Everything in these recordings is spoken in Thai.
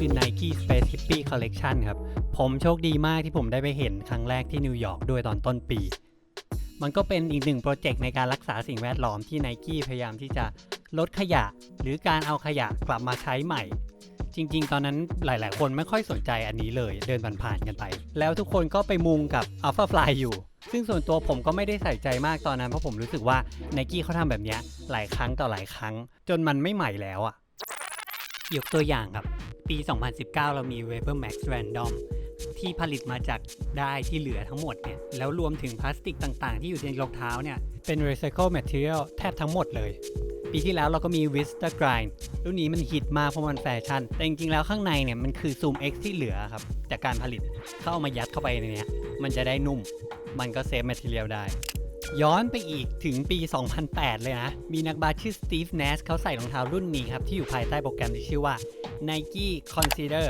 Hippie Collection ครับ ผมโชคดีมากที่ผมได้ไปเห็นครั้งแรกที่นิวยอร์กด้วยตอนต้นปี มันก็เป็นอีกหนึ่งโปรเจกต์ในการรักษาสิ่งแวดล้อมที่ไนกี้พยายามที่จะลดขยะ หรือการเอาขยะกลับมาใช้ใหม่ จริง ๆ ตอนนั้นหลาย ๆ คนไม่ค่อยสนใจอันนี้เลยเดินผ่านๆกันไป แล้วทุกคนก็ไปมุงกับ Alpha Fly อยู่ซึ่งส่วนตัวผมก็ไม่ได้ใส่ใจมากตอนนั้นเพราะผมรู้สึกว่าไนกี้เขาทำแบบเนี้ยหลายครั้งต่อหลายครั้ง จนมันไม่ใหม่แล้วอะยกตัวอย่างครับ ปี 2019 เรามี Vapor Max Random ที่ผลิตมาจากได้ที่เหลือทั้งหมดเนี่ย แล้วรวมถึงพลาสติกต่างๆ ที่อยู่ในรองเท้าเนี่ย เป็น Recycle Material แทบทั้งหมดเลย ปีที่แล้วเราก็มี Vista Grind รุ่นนี้มันฮิตมากเพราะมันแฟชั่น แต่จริงๆแล้วข้างในเนี่ยมันคือ Zoom X ที่เหลือครับ จากการผลิตเข้าเอามายัดเข้าไปในเนี้ยมันจะได้นุ่ม มันก็เซฟแมทเทียลได้ย้อนไปอีกถึงปี 2008 เลยนะ มีนักบาสชื่อสตีฟเนสเขาใส่รองเท้ารุ่นนี้ครับ ที่อยู่ภายใต้โปรแกรมที่ชื่อว่า Nike Consider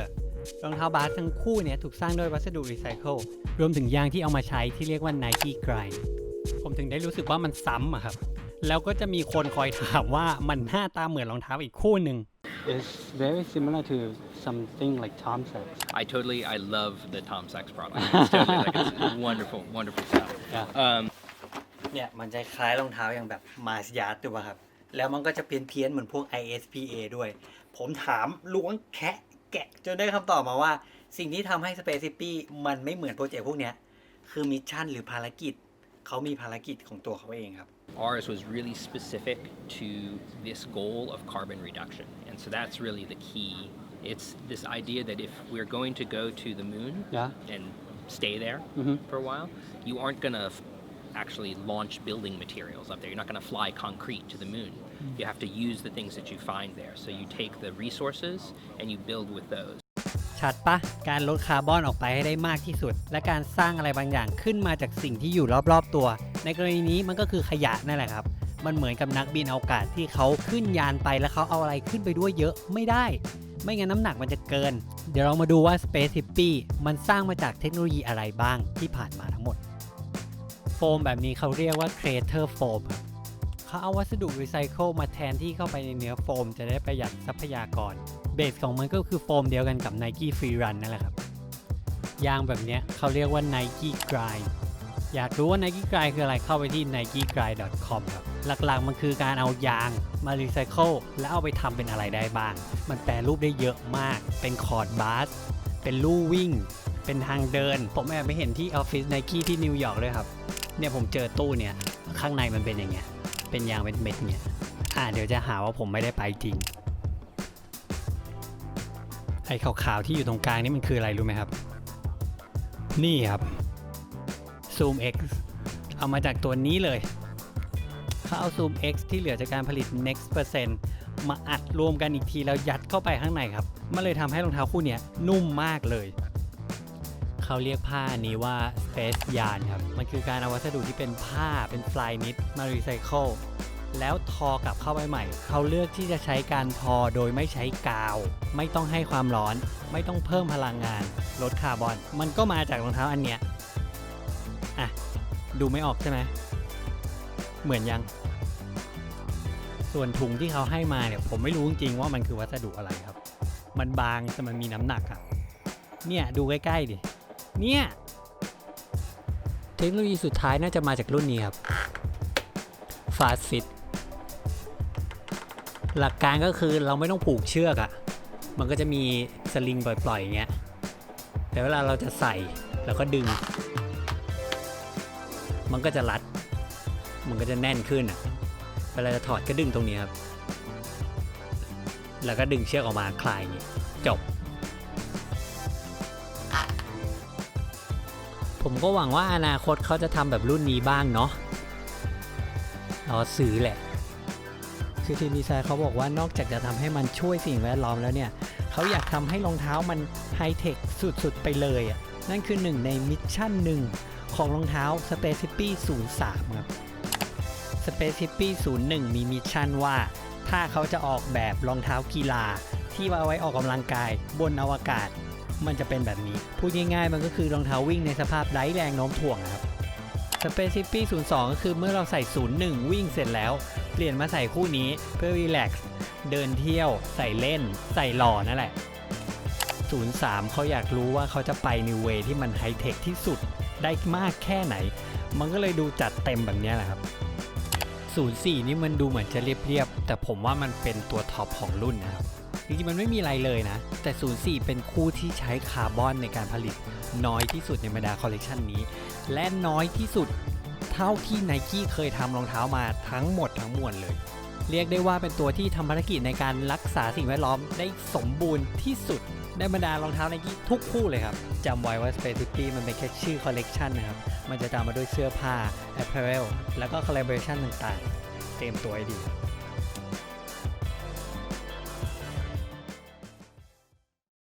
รองเท้าบาสทั้งคู่เนี่ยถูกสร้างด้วยวัสดุรีไซเคิลรวมถึงยางที่เอามาใช้ที่เรียกว่า Nike Grind ผมถึงได้รู้สึกว่ามันซ้ำอะครับ แล้วก็จะมีคนคอยถามว่ามันหน้าตาเหมือนรองเท้าอีกคู่หนึ่ง It's very similar to something like Tom Sachs I totally I love the Tom Sachs product. It's totally like it's wonderful, wonderful stuff. Yeah. Um, เนี่ยมันจะคล้ายรองเท้าอย่างแบบมาสยาร์ดถูกป่ะครับ แล้วมันก็จะเพี้ยนเพียนๆเหมือนพวก ISPA ด้วย ผมถามล้วงแคะแกะจนได้คำตอบมาว่า สิ่งที่ทำให้ Space c i มันไม่เหมือนโปรเจกต์พวกเนี้ยคือมิชชั่นหรือภารกิจเขามีภารกิจของตัวเขาเองครับ ours was really specific to this goal of carbon reduction, and so that's really the key. It's this idea that if we're going to go to the moon Yeah. and stay there Mhm. for a while, you aren't gonna f- actually launch building materials up there. You're not gonna fly concrete to the moon. You have to use the things that you find there. So you take the resources and you build with those. ชัดปะการลดคาร์บอนออกไปให้ได้มากที่สุด และการสร้างอะไรบางอย่างขึ้นมาจากสิ่งที่อยู่รอบๆตัว ในกรณีนี้มันก็คือขยะนั่นแหละครับ มันเหมือนกับนักบินอวกาศที่เขาขึ้นยานไปแล้วเขาเอาอะไรขึ้นไปด้วยเยอะไม่ได้ ไม่งั้นน้ำหนักมันจะเกิน เดี๋ยวเรามาดูว่า Space Hippie มันสร้างมาจากเทคโนโลยีอะไรบ้างที่ผ่านมาทั้งหมดโฟมแบบนี้เขาเรียกว่า Crater Foam ครับเขาเอาวัสดุรีไซเคิลมาแทนที่เข้าไปในเนื้อโฟม จะได้ประหยัดทรัพยากร เบสของมันก็คือโฟมเดียวกันกับ Nike Free Run นั่นแหละครับ ยางแบบนี้เขาเรียกว่า Nike Grind อยากรู้ว่า Nike Grind คืออะไรเข้าไปที่ nikegrind.com ครับ หลักๆมันคือการเอายางมารีไซเคิลแล้วเอาไปทำเป็นอะไรได้บ้าง มันแปรรูปได้เยอะมาก เป็นคอร์ดบาส เป็นลู่วิ่ง เป็นทางเดิน ผมแอบไปเห็นที่ออฟฟิศ Nike ที่นิวยอร์กเลยครับ เนี่ยผมเจอตู้เนี่ยข้างในมันเป็นอย่างเงี้ย เป็นยางเป็นเม็ดเนี่ยอ่าเดี๋ยวจะหาว่าผมไม่ได้ไปจริง ไอ้ขาวๆที่อยู่ตรงกลางนี่มันคืออะไรรู้ไหมครับ นี่ครับ Zoom X เอามาจากตัวนี้เลยเขาเอา Zoom X ที่เหลือจากการผลิต Next Percent มาอัดรวมกันอีกทีแล้วยัดเข้าไปข้างในครับ มันเลยทำให้รองเท้าคู่เนี้ยนุ่มมากเลย เขาเรียกผ้านี้ว่า Space Yarn ครับ มันคือการเอาวัสดุที่เป็นผ้าเป็นฟลายนิดมารีไซเคิลแล้วทอกลับเข้าไปใหม่ เขาเลือกที่จะใช้การทอโดยไม่ใช้กาว ไม่ต้องให้ความร้อน ไม่ต้องเพิ่มพลังงาน ลดคาร์บอน มันก็มาจากรองเท้าอันเนี้ย อะ ดูไม่ออกใช่ไหม เหมือนยัง ส่วนถุงที่เขาให้มาเนี่ย ผมไม่รู้จริงๆว่ามันคือวัสดุอะไรครับ มันบางแต่มันมีน้ำหนักอะเนี่ยดูใกล้ๆดิ เนี่ย เทคโนโลยีสุดท้ายน่าจะมาจากรุ่นนี้ครับ Fast Fit หลักการก็คือเราไม่ต้องผูกเชือกอะ่ะ มันก็จะมีสลิงปล่อยๆอย่างเงี้ย แต่เวลาเราจะใส่เราก็ดึง มันก็จะรัด มันก็จะแน่นขึ้นอะ่ะ เวลาจะถอดก็ดึงตรงนี้ครับ แล้วก็ดึงเชือกออกมาคลายอย่างงี้จบ ผมก็หวังว่าอนาคตเขาจะทำแบบรุ่นนี้บ้างเนาะรอซื้อแหละ คือทีมดีไซน์เขาบอกว่านอกจากจะทำให้มันช่วยสิ่งแวดล้อมแล้วเนี่ย เขาอยากทำให้รองเท้ามันไฮเทคสุดๆ ไปเลยอะนั่นคือหนึ่งในมิชชั่นหนึ่งของรองเท้า Specipy 03 ครับ Specipy 01 มีมิชชั่นว่า ถ้าเขาจะออกแบบรองเท้ากีฬาที่เอาไว้ออกกำลังกายบนอวกาศ มันจะเป็นแบบนี้ พูดง่ายๆ มันก็คือรองเท้าวิ่งในสภาพไร้แรงโน้มถ่วงครับ Specipy 02 ก็คือเมื่อเราใส่ 01 วิ่งเสร็จแล้ว เปลี่ยนมาใส่คู่นี้เพื่อรีแลกซ์เดินเที่ยว ใส่เล่น ใส่หล่อนั่นแหละ 03 เขาอยากรู้ว่าเขาจะไปในเวที่มันไฮเทคที่สุดได้มากแค่ไหน มันก็เลยดูจัดเต็มแบบนี้แหละครับ 04 นี่มันดูเหมือนจะเรียบๆ แต่ผมว่ามันเป็นตัวท็อปของรุ่นนะครับ จริงๆมันไม่มีอะไรเลยนะ แต่ 04 เป็นคู่ที่ใช้คาร์บอนในการผลิตน้อยที่สุดในบรรดาคอลเลกชันนี้ และน้อยที่สุดเท่าที่ไนกี้เคยทำรองเท้ามาทั้งหมดทั้งมวลเลย เรียกได้ว่าเป็นตัวที่ทำภารกิจในการรักษาสิ่งแวดล้อมได้สมบูรณ์ที่สุดในบรรดารองเท้าไนกี้ทุกคู่เลยครับจำไว้ว่า Space 50มันเป็นแค่ชื่อคอลเลกชันนะครับ มันจะตามมาด้วยเสื้อผ้า apparel แล้วก็ collaboration ต่างๆ เตรียมตัวให้ดี